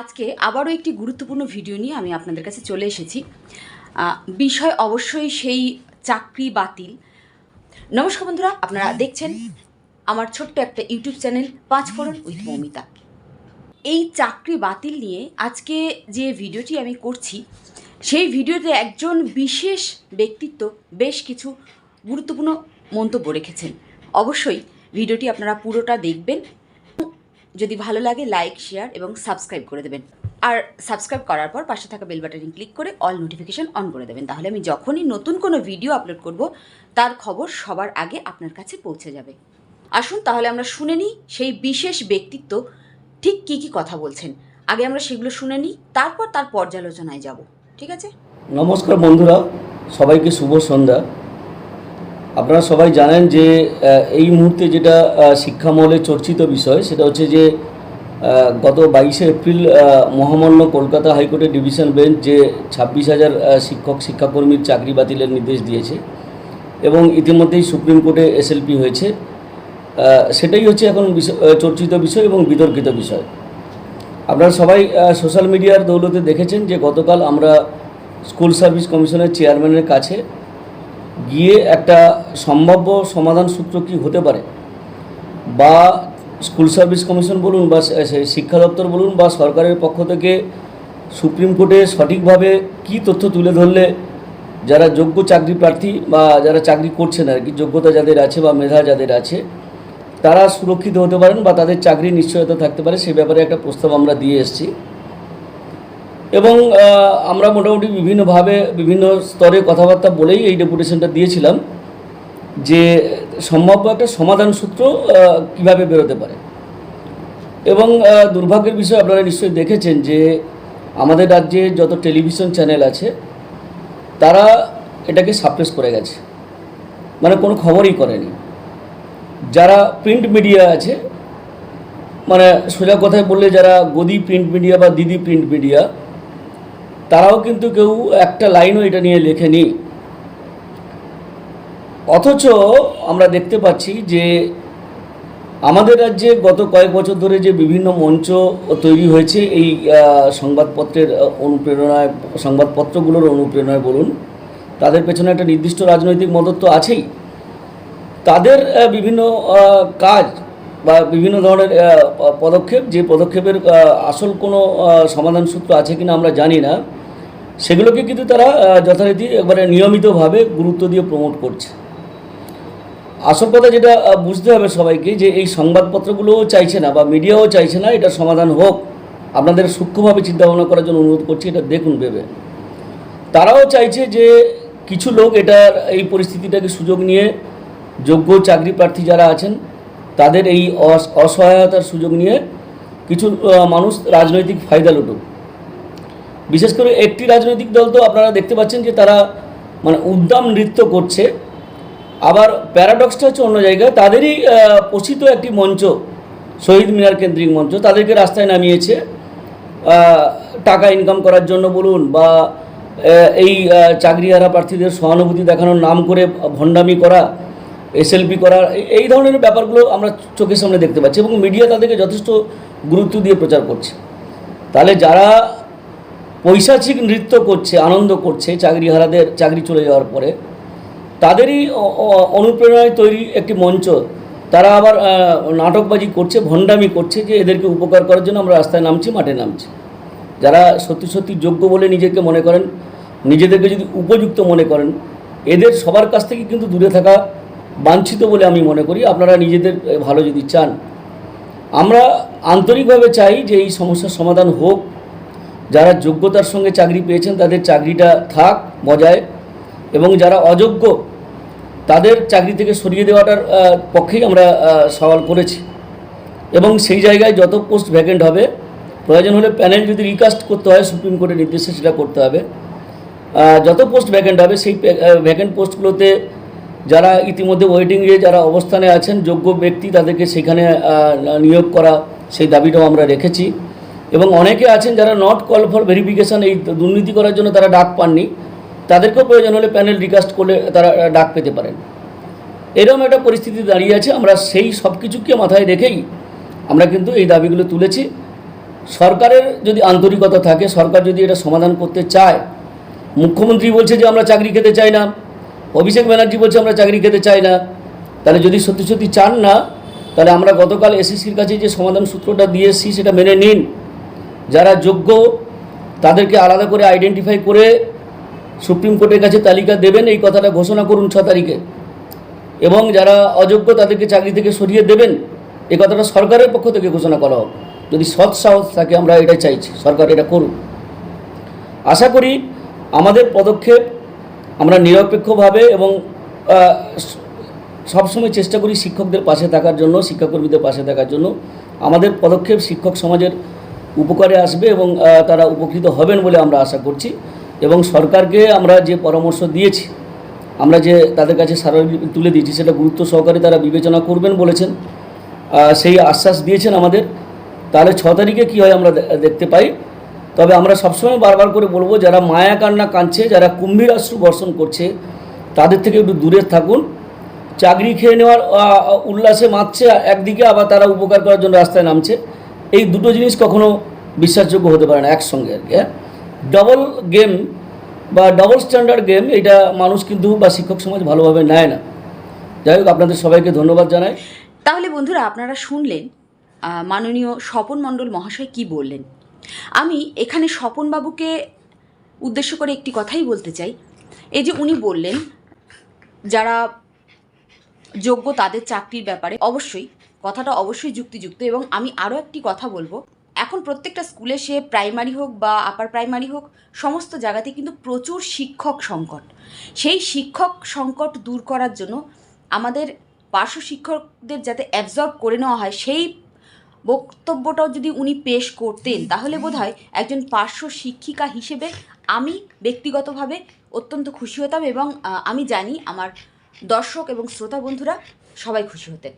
আজকে আবারও একটি গুরুত্বপূর্ণ ভিডিও নিয়ে আমি আপনাদের কাছে চলে এসেছি। বিষয় অবশ্যই সেই চাকরি বাতিল। নমস্কার বন্ধুরা, আপনারা দেখছেন আমার ছোট্ট একটা ইউটিউব চ্যানেল পাঁচ ফোরন উইথ মৌমিতা। এই চাকরি বাতিল নিয়ে আজকে যে ভিডিওটি আমি করছি, সেই ভিডিওতে একজন বিশেষ ব্যক্তিত্ব বেশ কিছু গুরুত্বপূর্ণ মন্তব্য রেখেছেন। অবশ্যই ভিডিওটি আপনারা পুরোটা দেখবেন। যদি ভালো লাগে লাইক শেয়ার এবং সাবস্ক্রাইব করে দেবেন। আর সাবস্ক্রাইব করার পর পাশে থাকা বেল বাটনে ক্লিক করে অল নোটিফিকেশন অন করে দেবেন। তাহলে আমি যখনই নতুন কোনো ভিডিও আপলোড করব, তার খবর সবার আগে আপনার কাছে পৌঁছে যাবে। আসুন তাহলে আমরা শুনে নিই সেই বিশেষ ব্যক্তিত্ব ঠিক কী কী কথা বলছেন। আগে আমরা সেগুলো শুনে নিই, তারপর তার পর্যালোচনায় যাব। ঠিক আছে? নমস্কার বন্ধুরা, সবাইকে শুভ সন্ধ্যা। আপনারা সবাই জানেন যে এই মুহূর্তে যেটা শিক্ষামহলে চর্চিত বিষয় সেটা হচ্ছে যে গত বাইশে এপ্রিল মহামান্য কলকাতা হাইকোর্টের ডিভিশন বেঞ্চ যে ছাব্বিশ হাজার শিক্ষক শিক্ষাকর্মীর চাকরি বাতিলের নির্দেশ দিয়েছে এবং ইতিমধ্যেই সুপ্রিম কোর্টে এসএলপি হয়েছে সেটাই হচ্ছে এখন চর্চিত বিষয় এবং বিতর্কিত বিষয়। আপনারা সবাই সোশ্যাল মিডিয়ার দৌলতে দেখেছেন যে গতকাল আমরা স্কুল সার্ভিস কমিশনের চেয়ারম্যানের কাছে গিয়ে একটা সম্ভাব্য সমাধান সূত্র কি হতে পারে? বা স্কুল সার্ভিস কমিশন বলুন বা শিক্ষা দপ্তর বলুন বা সরকারের পক্ষ থেকে সুপ্রিম কোর্টে সঠিকভাবে কী তথ্য তুলে ধরলে যারা যোগ্য চাকরি প্রার্থী বা যারা চাকরি করছেন আর কি, যোগ্যতা যাদের আছে বা মেধা যাদের আছে, তারা সুরক্ষিত হতে পারেন বা তাদের চাকরি নিশ্চয়তা থাকতে পারে, সে ব্যাপারে একটা প্রস্তাব আমরা দিয়ে এসেছি। এবং আমরা মোটামুটি বিভিন্নভাবে বিভিন্ন স্তরে কথাবার্তা বলেই এই ডেপুটেশনটা দিয়েছিলাম যে সম্ভাব্য একটা সমাধান সূত্র কীভাবে বেরোতে পারে। এবং দুর্ভাগ্যের বিষয় আপনারা নিশ্চয়ই দেখেছেন যে আমাদের রাজ্যে যত টেলিভিশন চ্যানেল আছে, তারা এটাকে সাপ্রেস করে গেছে। মানে কোনো খবরই করেনি। যারা প্রিন্ট মিডিয়া আছে মানে সোজা কথায় বললে যারা গদি প্রিন্ট মিডিয়া বা দিদি প্রিন্ট মিডিয়া তারাও কিন্তু কেউ একটা লাইনও এটা নিয়ে লেখেনি। অথচ আমরা দেখতে পাচ্ছি যে আমাদের রাজ্যে গত কয়েক বছর ধরে যে বিভিন্ন মঞ্চ তৈরি হয়েছে, এই সংবাদপত্রের অনুপ্রেরণায়, সংবাদপত্রগুলোর অনুপ্রেরণায় বলুন, তাদের পেছনে একটা নির্দিষ্ট রাজনৈতিক মদত তো আছেই। তাদের বিভিন্ন কাজ বা বিভিন্ন ধরনের পদক্ষেপ, যে পদক্ষেপের আসল কোনো সমাধান সূত্র আছে কিনা আমরা জানি না। সেগুলোকে কিন্তু তারা যথারীতি একবারে নিয়মিতভাবে গুরুত্ব দিয়ে প্রমোট করছে। আসল কথা যেটা বুঝতে হবে সবাইকে যে এই সংবাদপত্রগুলোও চাইছে না বা মিডিয়াও চাইছে না এটা সমাধান হোক। আপনাদের সূক্ষ্মভাবে চিন্তাভাবনা করার জন্য অনুরোধ করছি, এটা দেখুন ভেবে। তারাও চাইছে যে কিছু লোক এটার, এই পরিস্থিতিটাকে সুযোগ নিয়ে যোগ্য চাকরি প্রার্থী যারা আছেন, তাদের এই অস- অসহায়তার সুযোগ নিয়ে কিছু মানুষ রাজনৈতিক ফায়দা লুটুক। বিশেষ করে একটি রাজনৈতিক দল তো আপনারা দেখতে পাচ্ছেন যে তারা মানে উদ্দাম নৃত্য করছে। আবার প্যারাডক্সটা হচ্ছে অন্য জায়গায়। তাদেরই পোষিত একটি মঞ্চ, শহীদ মিনার কেন্দ্রিক মঞ্চ, তাদেরকে রাস্তায় নামিয়েছে। টাকা ইনকাম করার জন্য বলুন বা এই চাকরিহারা প্রার্থীদের সহানুভূতি দেখানোর নাম করে ভণ্ডামি করা এসএলপি করা, এই ধরনের ব্যাপারগুলো আমরা চোখের সামনে দেখতে পাচ্ছি এবং মিডিয়া তাদেরকে যথেষ্ট গুরুত্ব দিয়ে প্রচার করছে। তাহলে যারা পৈশাচিক নৃত্য করছে, আনন্দ করছে চাকরিহারাদের চাকরি চলে যাওয়ার পরে। তাদেরই অনুপ্রেরণায় তৈরি একটি মঞ্চ। তারা আবার নাটকবাজি করছে, ভণ্ডামি করছে যে এদেরকে উপকার করার জন্য আমরা রাস্তায় নামছি, মাঠে নামছি। যারা সত্যি সত্যি যোগ্য বলে নিজেকে মনে করেন, নিজেদেরকে যদি উপযুক্ত মনে করেন, এদের সবার কাছ থেকে কিন্তু দূরে থাকা বাঞ্ছিত বলে আমি মনে করি। আপনারা নিজেদের ভালো যদি চান। আমরা আন্তরিকভাবে চাই যে এই সমস্যার সমাধান হোক। যারা যোগ্যতার সঙ্গে চাকরি পেয়েছেন, তাদের চাকরিটা থাক বজায় এবং যারা অযোগ্য, তাদের চাকরি থেকে সরিয়ে দেওয়াটার পক্ষেই আমরা সওয়াল করেছি। এবং সেই জায়গায় যত পোস্ট ভ্যাকেন্ট হবে, প্রয়োজন হলে প্যানেল যদি রিকাস্ট করতে হয়, সুপ্রিম কোর্টের নির্দেশে সেটা করতে হবে। যত পোস্ট ভ্যাকেন্ট হবে, সেই ভ্যাকেন্ট পোস্টগুলোতে যারা ইতিমধ্যে ওয়েটিংয়ে যারা অবস্থানে আছেন, যোগ্য ব্যক্তি তাদেরকে সেখানে নিয়োগ করা, সেই দাবিটাও আমরা রেখেছি। এবং অনেকে আছেন যারা নট কল ফর ভেরিফিকেশন এই দুর্নীতি করার জন্য তারা ডাক পাননি, তাদেরকেও প্রয়োজন হলে প্যানেল রিকাস্ট করলে তারা ডাক পেতে পারেন। এরকম একটা পরিস্থিতি দাঁড়িয়ে আছে, আমরা সেই সব কিছুকে মাথায় রেখেই আমরা কিন্তু এই দাবিগুলো তুলেছি। সরকারের যদি আন্তরিকতা থাকে, সরকার যদি এটা সমাধান করতে চায়, মুখ্যমন্ত্রী বলছে যে আমরা চাকরি খেতে চাই না, অভিষেক ব্যানার্জি বলছে আমরা চাকরি খেতে চাই না, তাহলে যদি সত্যি সত্যি চান না, তাহলে আমরা গতকাল এসএসসির কাছে যে সমাধান সূত্রটা দিয়ে এসেছি, সেটা মেনে নিন। যারা যোগ্য, তাদেরকে আলাদা করে আইডেন্টিফাই করে সুপ্রিম কোর্টের কাছে তালিকা দেবেন, এই কথাটা ঘোষণা করুন ছ তারিখে। এবং যারা অযোগ্য, তাদেরকে চাকরি থেকে সরিয়ে দেবেন, এই কথাটা সরকারের পক্ষ থেকে ঘোষণা করা হোক। যদি সৎ সাহস থাকে, আমরা এটা চাইছি, সরকার এটা করুক। আশা করি আমাদের পদক্ষেপ আমরা নিরপেক্ষভাবে এবং সবসময় চেষ্টা করি শিক্ষকদের পাশে থাকার জন্য, শিক্ষাকর্মীদের পাশে থাকার জন্য। আমাদের পদক্ষেপ শিক্ষক সমাজের উপকারে আসবে এবং তারা উপকৃত হবেন বলে আমরা আশা করছি। এবং সরকারকে আমরা যে পরামর্শ দিয়েছি, আমরা যে তাদের কাছে সার্বিক তুলে দিয়েছি, সেটা গুরুত্ব সহকারে তারা বিবেচনা করবেন বলেছেন। সেই আশ্বাস দিয়েছেন আমাদের। তাহলে ছ তারিখে কী হয় আমরা দেখতে পাই। তবে আমরা সবসময় বারবার করে বলব, যারা মায়া কান্না কাঁদছে, যারা কুম্ভীর অশ্রু বর্ষণ করছে, তাদের থেকে একটু দূরে থাকুন। চাকরি খেয়ে নেওয়ার উল্লাসে মাতছে, একদিকে আবার তারা উপকার করার জন্য রাস্তায় নামছে। এই দুটো জিনিস কখনো বিশ্বাসযোগ্য হতে পারে না একসঙ্গে আর কি হ্যাঁ? ডবল গেম বা ডবল স্ট্যান্ডার্ড গেম এটা মানুষ কিন্তু বা শিক্ষক সমাজ ভালোভাবে নেয় না। যাই হোক, আপনাদের সবাইকে ধন্যবাদ জানাই। তাহলে বন্ধুরা, আপনারা শুনলেন মাননীয় স্বপন মণ্ডল মহাশয় কি বললেন? আমি এখানে স্বপনবাবুকে উদ্দেশ্য করে একটি কথাই বলতে চাই। এই যে উনি বললেন, যারা যোগ্য তাদের চাকরির ব্যাপারে, অবশ্যই কথাটা অবশ্যই যুক্তিযুক্ত এবং আমি আরও একটি কথা বলব। এখন প্রত্যেকটা স্কুলে সে প্রাইমারি হোক বা আপার প্রাইমারি হোক, সমস্ত জায়গাতে কিন্তু প্রচুর শিক্ষক সংকট। সেই শিক্ষক সংকট দূর করার জন্য আমাদের পার্শ্ব শিক্ষকদের যাতে অ্যাবজর্ব করে নেওয়া হয়, সেই বক্তব্যটাও যদি উনি পেশ করতেন, তাহলে বোধ হয় একজন পার্শ্ব শিক্ষিকা হিসেবে আমি ব্যক্তিগতভাবে অত্যন্ত খুশি হতাম এবং আমি জানি আমার দর্শক এবং শ্রোতা বন্ধুরা সবাই খুশি হতেন।